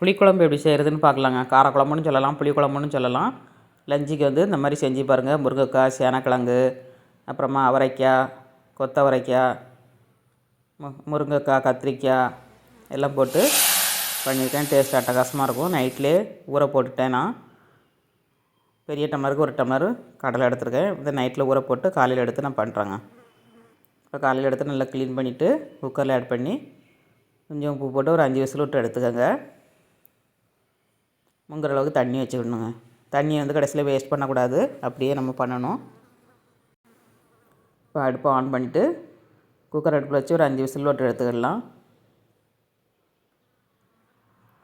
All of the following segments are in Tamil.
புளிக்குழம்பு எப்படி செய்கிறதுன்னு பார்க்கலாங்க. காரக்குழம்புன்னு சொல்லலாம் புளிக்குழம்புன்னு சொல்லலாம். லஞ்சுக்கு வந்து இந்த மாதிரி செஞ்சு பாருங்கள் முருங்கைக்காய் சேனக்கிழங்கு அப்புறமா அவரைக்காய் கொத்தவரைக்காய் மு முருங்கைக்காய் கத்திரிக்காய் எல்லாம் போட்டு பண்ணியிருக்கேன். டேஸ்ட் அட்டகாசமாக இருக்கும். நைட்லேயே ஊற போட்டுட்டேன் நான். பெரிய டம்ளருக்கு ஒரு டம்ளர் கடலை எடுத்துருக்கேன். இதை நைட்டில் ஊற போட்டு காலையில் எடுத்து நான் பண்ணுறேங்க இப்போ காலையில் எடுத்து நல்லா க்ளீன் பண்ணிவிட்டு குக்கரில் ஆட் பண்ணி கொஞ்சம் உப்பு போட்டு ஒரு அஞ்சு விசில் விட்டு எடுத்துக்கோங்க. முங்குற அளவுக்கு தண்ணி வச்சுக்கணுங்க. தண்ணியை வந்து கடைசியில் வேஸ்ட் பண்ணக்கூடாது. அப்படியே நம்ம பண்ணணும். இப்போ அடுப்பை ஆன் பண்ணிவிட்டு குக்கர் அடுப்பில் வச்சு ஒரு அஞ்சு விசில் விட்டு எடுத்துக்கிடலாம்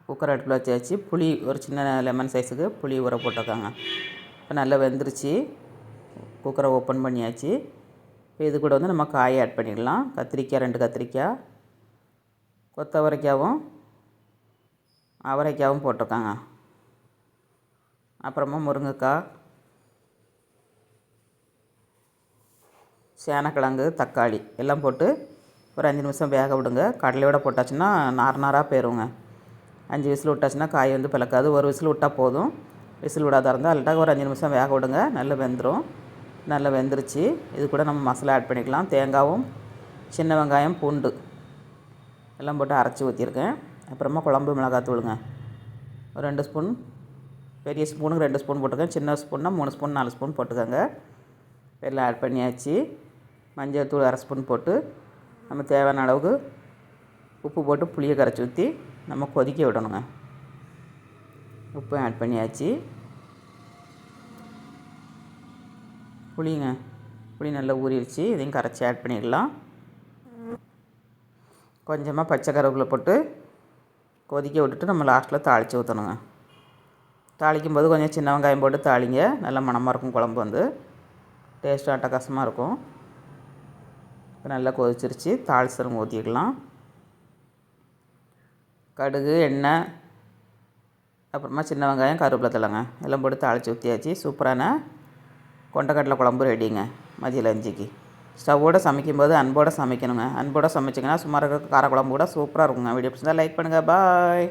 குக்கர் அடுப்பில் வச்சாச்சு புளி ஒரு சின்ன லெமன் சைஸுக்கு புளி ஊற போட்டிருக்காங்க. இப்போ நல்லா வெந்துருச்சு. குக்கரை ஓப்பன் பண்ணியாச்சு. இப்போ இது கூட வந்து நம்ம காயை ஆட் பண்ணிடலாம் கத்திரிக்காய் ரெண்டு கத்திரிக்காய். கொத்தவரைக்காவும் அவரைக்காவும் போட்டிருக்காங்க. அப்புறமா முருங்கைக்காய் சேனக்கிழங்கு தக்காளி எல்லாம் போட்டு ஒரு அஞ்சு நிமிஷம் வேக விடுங்க. கடலையோட போட்டாச்சுன்னா நார் நாராக போயிருங்க. அஞ்சு விசில் விட்டாச்சுன்னா காய் வந்து பிளக்காது. ஒரு விசில் விட்டால் போதும். விசில் விடாத இருந்தால் அல்லட்டாக ஒரு அஞ்சு நிமிஷம் வேக விடுங்க. நல்லா வெந்துடும் நல்லா வெந்துருச்சு. இது கூட நம்ம மசாலா ஆட் பண்ணிக்கலாம். தேங்காவும் சின்ன வெங்காயம் பூண்டு எல்லாம் போட்டு அரைச்சி ஊற்றிருக்கேன் அப்புறமா குழம்பு மிளகாத்தூளுங்க. ஒரு ரெண்டு ஸ்பூன் பெரிய ஸ்பூனுக்கு ரெண்டு ஸ்பூன் போட்டுக்கோங்க. சின்ன ஸ்பூன்னா மூணு ஸ்பூன் நாலு ஸ்பூன் போட்டுக்கோங்க. எல்லாம் ஆட் பண்ணியாச்சு. மஞ்சள் தூள் அரை ஸ்பூன் போட்டு நம்ம தேவையான அளவுக்கு உப்பு போட்டு புளியை கரைச்சி ஊற்றி நம்ம கொதிக்க விடணுங்க. உப்பும் ஆட் பண்ணியாச்சு. புளிங்க புளி நல்லா ஊறிடுச்சு. இதையும் கரைச்சி ஆட் பண்ணிடலாம். கொஞ்சமாக பச்சை கருவேப்பிலை போட்டு கொதிக்க விட்டுட்டு நம்ம லாஸ்ட்டில் தாளித்து ஊற்றணுங்க தாளிக்கும் போது கொஞ்சம் சின்ன வெங்காயம் போட்டு தாளிங்க. நல்ல மணமாக இருக்கும் குழம்பு வந்து. டேஸ்ட்டும் அட்டகாசமாக இருக்கும். இப்போ நல்லா கொதிச்சிருச்சு. தாளிசரம் ஊற்றிக்கலாம் கடுகு எண்ணெய் அப்புறமா சின்ன வெங்காயம் கருவேப்பிலை தழைங்க. எல்லாம் போட்டு தாளித்து ஊற்றியாச்சு சூப்பரான கொண்டக்கடலை குழம்பு ரெடிங்க மதிய லஞ்சுக்கு. ஸ்டவ்வோடு சமைக்கும்போது அன்போடு சமைக்கணுங்க. அன்போடு சமைச்சிங்கன்னா சும்மா இருக்கற கார காரக்குழம்பு கூட சூப்பராக இருக்குங்க. வீடியோ பிடிச்சிருந்தா லைக் பண்ணுங்கள் பாய்